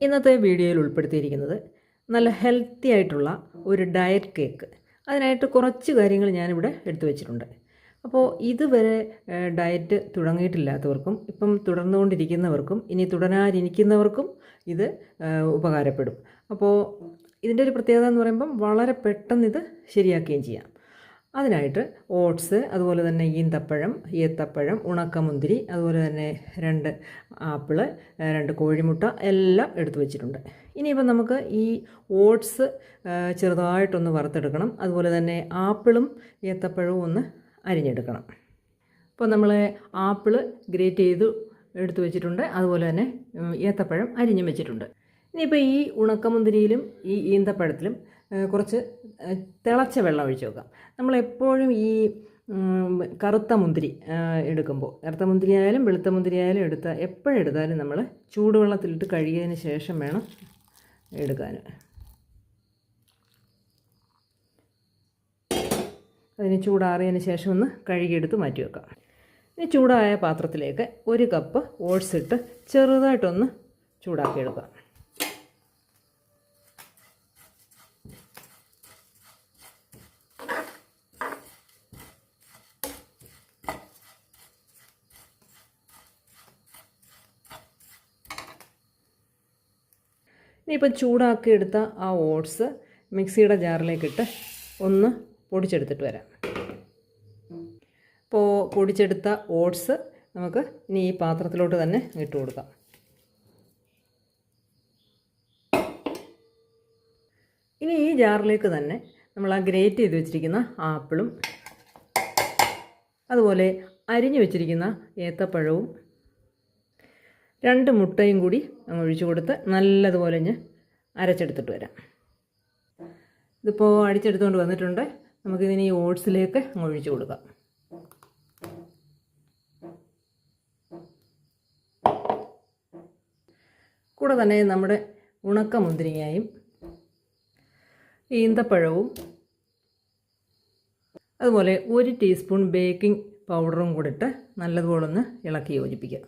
ഇന്നത്തെ വീഡിയോയിൽ ഉൾപ്പെടുത്തിയിരിക്കുന്നത് നല്ല ഹെൽത്തി ആയിട്ടുള്ള ഒരു ഡയറ്റ് കേക്ക് അതിനായിട്ട് കുറച്ച് കാര്യങ്ങൾ ഞാനിവിടെ എടുത്തു വെച്ചിട്ടുണ്ട്. അപ്പോൾ ഇതുവരെ ഡയറ്റ് തുടങ്ങിയിട്ടില്ലാത്തവർക്കും ഇപ്പം തുടർന്നുകൊണ്ടിരിക്കുന്നവർക്കും ഇനി തുടരാനിരിക്കുന്നവർക്കും ഇത് ഉപകാരപ്പെടും. അപ്പോൾ ഇതിന്റെ ഒരു പ്രത്യേകത എന്ന് പറയുമ്പം വളരെ പെട്ടെന്ന് ഇത് ശരിയാക്കുകയും ചെയ്യാം. അതിനായിട്ട് ഓട്സ് അതുപോലെ തന്നെ ഈന്തപ്പഴം ഏത്തപ്പഴം ഉണക്കമുന്തിരി അതുപോലെ തന്നെ രണ്ട് ആപ്പിൾ രണ്ട് കോഴിമുട്ട എല്ലാം എടുത്തു വെച്ചിട്ടുണ്ട്. ഇനിയിപ്പം നമുക്ക് ഈ ഓട്സ് ചെറുതായിട്ടൊന്ന് വറുത്തെടുക്കണം. അതുപോലെ തന്നെ ആപ്പിളും ഏത്തപ്പഴവും ഒന്ന് അരിഞ്ഞെടുക്കണം. അപ്പോൾ നമ്മൾ ആപ്പിൾ ഗ്രേറ്റ് ചെയ്ത് എടുത്തു വെച്ചിട്ടുണ്ട്. അതുപോലെ തന്നെ ഏത്തപ്പഴം അരിഞ്ഞും വെച്ചിട്ടുണ്ട്. ഇനിയിപ്പോൾ ഈ ഉണക്കമുന്തിരിയിലും ഈ ഈന്തപ്പഴത്തിലും കുറച്ച് തിളച്ച വെള്ളം ഒഴിച്ച് വെക്കാം. നമ്മളെപ്പോഴും ഈ കറുത്ത മുന്തിരി എടുക്കുമ്പോൾ കറുത്ത മുന്തിരി ആയാലും വെളുത്ത മുന്തിരി ആയാലും എടുത്താൽ എപ്പോഴെടുത്താലും നമ്മൾ ചൂടുവെള്ളത്തിലിട്ട് കഴുകിയതിന് ശേഷം വേണം എടുക്കാൻ അതിന് ചൂടാറിയതിന് ശേഷം ഒന്ന് കഴുകിയെടുത്ത് മാറ്റി വെക്കാം. ഇനി ചൂടായ പാത്രത്തിലേക്ക് ഒരു കപ്പ് ഓട്സ് ഇട്ട് ചെറുതായിട്ടൊന്ന് ചൂടാക്കിയെടുക്കാം. ഇനിയിപ്പം ചൂടാക്കിയെടുത്ത ആ ഓട്സ് മിക്സിയുടെ ജാറിലേക്കിട്ട് ഒന്ന് പൊടിച്ചെടുത്തിട്ട് വരാം. ഇപ്പോൾ പൊടിച്ചെടുത്ത ഓട്സ് നമുക്ക് ഇനി ഈ പാത്രത്തിലോട്ട് തന്നെ ഇട്ട് കൊടുക്കാം. ഇനി ഈ ജാറിലേക്ക് തന്നെ നമ്മൾ ആ ഗ്രേറ്റ് ചെയ്ത് വെച്ചിരിക്കുന്ന ആപ്പിളും അതുപോലെ അരിഞ്ഞു വെച്ചിരിക്കുന്ന ഏത്തപ്പഴവും രണ്ട് മുട്ടയും കൂടി അങ്ങ് ഒഴിച്ചു കൊടുത്ത് നല്ലതുപോലെ ഞാൻ അരച്ചെടുത്തിട്ട് വരാം. ഇതിപ്പോൾ അടിച്ചെടുത്തുകൊണ്ട് വന്നിട്ടുണ്ട്. നമുക്കിതിന് ഈ ഓട്സിലേക്ക് അങ്ങ് ഒഴിച്ചു കൊടുക്കാം. കൂടെ തന്നെ നമ്മുടെ ഉണക്ക മുന്തിരിങ്ങയും ഈന്തപ്പഴവും അതുപോലെ ഒരു ടീസ്പൂൺ ബേക്കിംഗ് പൗഡറും കൂടിയിട്ട് നല്ലതുപോലെ ഒന്ന് ഇളക്കി യോജിപ്പിക്കാം.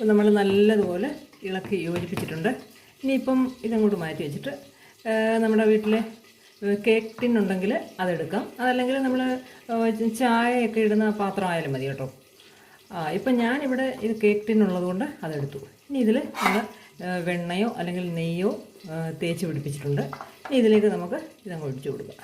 അപ്പോൾ നമ്മൾ നല്ലതുപോലെ ഇളക്കി യോജിപ്പിച്ചിട്ടുണ്ട്. ഇനിയിപ്പം ഇതങ്ങോട്ട് മാറ്റി വെച്ചിട്ട് നമ്മുടെ വീട്ടിൽ കേക്ക് ടിൻ ഉണ്ടെങ്കിൽ അതെടുക്കാം. അതല്ലെങ്കിൽ നമ്മൾ ചായയൊക്കെ ഇടുന്ന പാത്രം ആയാലും മതി കേട്ടോ. ആ ഇപ്പം ഞാനിവിടെ ഇത് കേക്ക് ടിൻ ഉള്ളതുകൊണ്ട് അതെടുത്തു. ഇനി ഇതിൽ നമ്മൾ വെണ്ണയോ അല്ലെങ്കിൽ നെയ്യോ തേച്ച് പിടിപ്പിച്ചിട്ടുണ്ട്. ഇനി ഇതിലേക്ക് നമുക്ക് ഇതങ്ങ് ഒഴിച്ചു കൊടുക്കാം.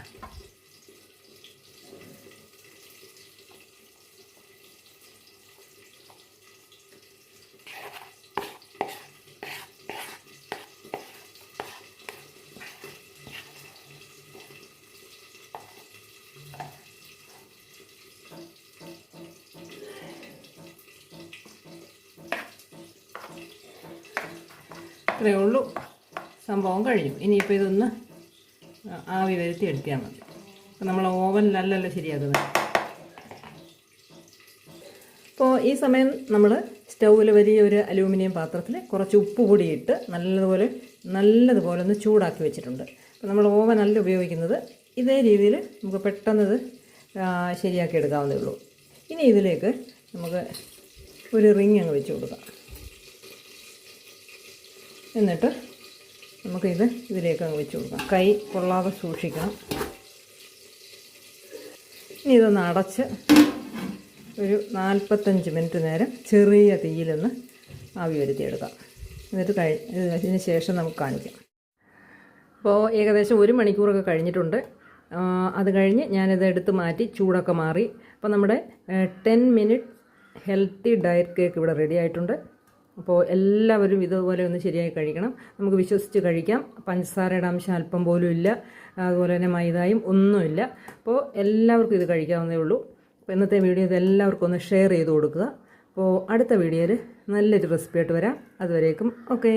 ഇത്രയേ ഉള്ളൂ. സംഭവം കഴിഞ്ഞു. ഇനിയിപ്പോൾ ഇതൊന്ന് ആവി വരുത്തി എടുത്തിയാൽ മതി. അപ്പോൾ നമ്മൾ ഓവനിലല്ലല്ലോ ശരിയാക്കുന്നത് അപ്പോൾ ഈ സമയം നമ്മൾ സ്റ്റൗവിൽ വലിയ ഒരു അലൂമിനിയം പാത്രത്തിൽ കുറച്ച് ഉപ്പ് കൂടി ഇട്ട് നല്ലതുപോലെ നല്ലതുപോലെ ഒന്ന് ചൂടാക്കി വെച്ചിട്ടുണ്ട്. അപ്പോൾ നമ്മൾ ഓവനല്ല ഉപയോഗിക്കുന്നത് ഇതേ രീതിയിൽ നമുക്ക് പെട്ടെന്ന് ഇത് ശരിയാക്കി എടുക്കാവുന്നേ ഉള്ളൂ. ഇനി ഇതിലേക്ക് നമുക്ക് ഒരു റിങ് അങ്ങ് വെച്ച് കൊടുക്കാം. എന്നിട്ട് നമുക്കിത് ഇതിലേക്ക് അങ്ങ് വെച്ച് കൊടുക്കാം. കൈ കൊള്ളാതെ സൂക്ഷിക്കണം. ഇനി ഇതൊന്ന് അടച്ച് ഒരു നാൽപ്പത്തഞ്ച് മിനിറ്റ് നേരം ചെറിയ തീയിലൊന്ന് ആവി വരുത്തിയെടുക്കാം. എന്നിട്ട് കഴി ഇതിന് ശേഷം നമുക്ക് കാണിക്കാം. അപ്പോൾ ഏകദേശം ഒരു മണിക്കൂറൊക്കെ കഴിഞ്ഞിട്ടുണ്ട്. അത് കഴിഞ്ഞ് ഞാനിത് എടുത്ത് മാറ്റി ചൂടൊക്കെ മാറി. അപ്പോൾ നമ്മുടെ ten minute healthy diet cake ഇവിടെ റെഡി ആയിട്ടുണ്ട്. അപ്പോൾ എല്ലാവരും ഇതുപോലെ ഒന്ന് ശരിയായി കഴിക്കണം. നമുക്ക് വിശ്വസിച്ച് കഴിക്കാം. പഞ്ചസാരയുടെ അംശം അല്പം പോലും ഇല്ല. അതുപോലെ തന്നെ മൈദായും ഒന്നുമില്ല. അപ്പോൾ എല്ലാവർക്കും ഇത് കഴിക്കാവുന്നേ ഉള്ളൂ. അപ്പോൾ ഇന്നത്തെ വീഡിയോ ഇത് എല്ലാവർക്കും ഒന്ന് ഷെയർ ചെയ്ത് കൊടുക്കുക. അപ്പോൾ അടുത്ത വീഡിയോയിൽ നല്ലൊരു റെസിപ്പി ആയിട്ട് വരാം. അതുവരേക്കും ഓക്കേ.